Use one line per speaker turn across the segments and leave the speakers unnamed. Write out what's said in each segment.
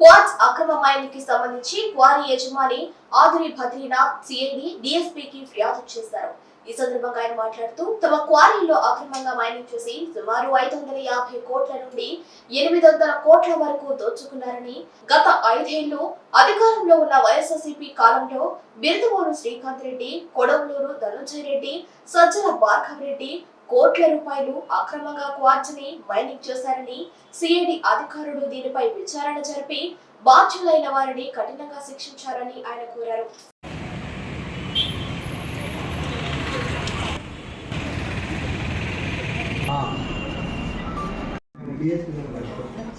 Quartz అక్రమ మైనింగ్కి సంబంధించి quarry యజమాని ఆదురి బద్రీనాథ్ సిఐడి డిఎస్పీకి ఫిర్యాదు చేశారు. ఈ సందర్భంగా ఆయన మాట్లాడుతూ తమ క్వారీలో అక్రమంగా మైనింగ్ చేసి సుమారు ఐదు వందల యాభై కోట్ల నుండి ఎనిమిది వందల కోట్ల వరకు దోచుకున్నారని గత ఐదేళ్ళు అధికారంలో ఉన్న వైఎస్ఆర్సీపీ కాలంలో బిరుదుమూరు శ్రీకాంత్ రెడ్డి కొడవలూరు ధనుంజయ రెడ్డి సజ్జల భార్గవ్ రెడ్డి కోట్ల రూపాయలు అక్రమంగా క్వార్ట్స్ని మైనింగ్ చేశారని సిఐడి అధికారులు దీనిపై విచారణ జరిపి బాధ్యులైన వారిని కఠినంగా శిక్షించాలని ఆయన కోరారు.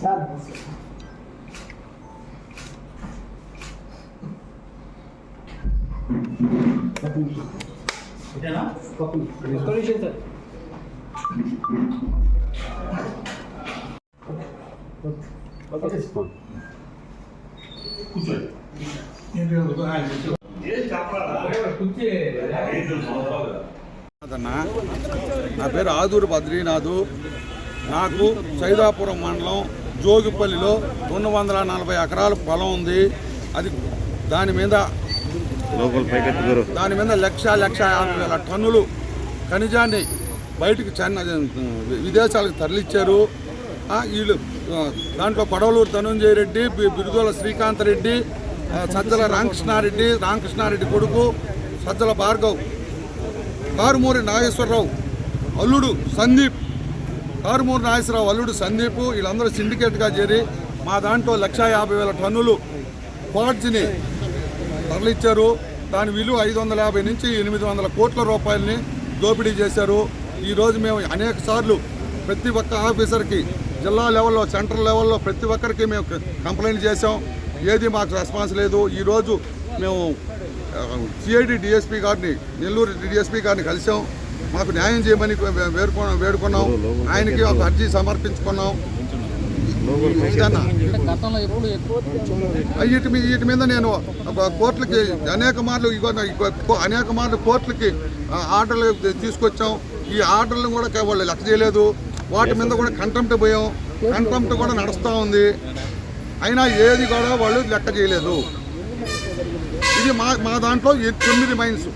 సార్
నా పేరు ఆదూరు బద్రీనాథు. నాకు సైదాపురం మండలం జోగిపల్లిలో రెండు వందల నలభై ఎకరాల పొలం ఉంది. అది దాని మీద దాని మీద లక్ష లక్ష యాభై వేల టన్నులు ఖనిజాన్ని బయటకు చాలా విదేశాలకు తరలిచ్చారు. వీళ్ళు దాంట్లో కొడవలూరు ధనుంజయ రెడ్డి బిరుదోల శ్రీకాంత్ రెడ్డి సజ్జల రామకృష్ణారెడ్డి రామకృష్ణారెడ్డి కొడుకు సజ్జల భార్గవ్ కారుమూరి నాగేశ్వరరావు అల్లుడు సందీప్ కారుమూరి నాగేశ్వరరావు అల్లుడు సందీప్ వీళ్ళందరూ సిండికేట్గా చేరి మా దాంట్లో లక్ష యాభై వేల టన్నులు క్వాడ్స్ని తరలిచ్చారు. దాని విలువ ఐదు వందల యాభై నుంచి ఎనిమిది వందల కోట్ల రూపాయలని దోపిడీ చేశారు. ఈరోజు మేము అనేక సార్లు ప్రతి ఒక్క ఆఫీసర్కి జిల్లా లెవెల్లో సెంట్రల్ లెవెల్లో ప్రతి ఒక్కరికి మేము కంప్లైంట్ చేసాం ఏది మాకు రెస్పాన్స్ లేదు. ఈరోజు మేము సిఐడి డిఎస్పీ గారిని నెల్లూరు డిఎస్పీ గారిని కలిసాం మాకు న్యాయం చేయమని వేడుకున్నాం వేడుకున్నాం. ఆయనకి ఒక అర్జీ సమర్పించుకున్నాం. వీటి మీద వీటి మీద నేను కోర్టులకి అనేక మార్లు కో- అనేక మార్లు కోర్టులకి ఆర్డర్లు తీసుకొచ్చాం. ఈ ఆర్డర్లను కూడా వాళ్ళు లెక్క చేయలేదు. వాటి మీద కూడా కంటెంప్ట్ పోయాం కంటెంప్ట్ కూడా నడుస్తూ ఉంది. అయినా ఏది కూడా వాళ్ళు లెక్క చేయలేదు. ఇది మా మా దాంట్లో తొమ్మిది మైన్స్.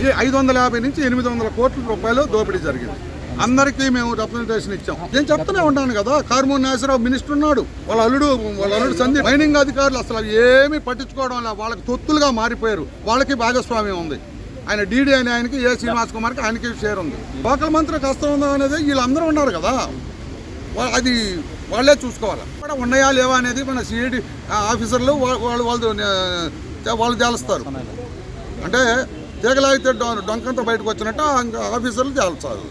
ఇది ఐదు వందల యాభై నుంచి ఎనిమిది వందల కోట్ల రూపాయలు దోపిడీ జరిగింది. అందరికీ మేము రిప్రజెంటేషన్ ఇచ్చాం. నేను చెప్తూనే ఉంటాను కదా కార్మూర్ నాగేశ్వరరావు మినిస్టర్ ఉన్నాడు. వాళ్ళ అల్లుడు వాళ్ళ అల్లుడు సంధి మైనింగ్ అధికారులు అసలు ఏమీ పట్టించుకోవడం వాళ్ళకి తొత్తులుగా మారిపోయారు. వాళ్ళకి భాగస్వామ్యం ఉంది. ఆయన డీడీ అని ఆయనకి ఏ శ్రీనివాస్ కుమార్కి ఆయనకి షేర్ ఉంది. లోకల్ మంత్రి కష్టం ఉందా అనేది వీళ్ళందరూ ఉన్నారు కదా. అది వాళ్ళే చూసుకోవాలి. కూడా ఉన్నాయా లేవా అనేది మన సిఐడి ఆఫీసర్లు వాళ్ళు వాళ్ళు వాళ్ళు తేలుస్తారు. అంటే తీగలాగితే డొంకంతో బయటకు వచ్చినట్టు ఆ ఆఫీసర్లు తేల్చారు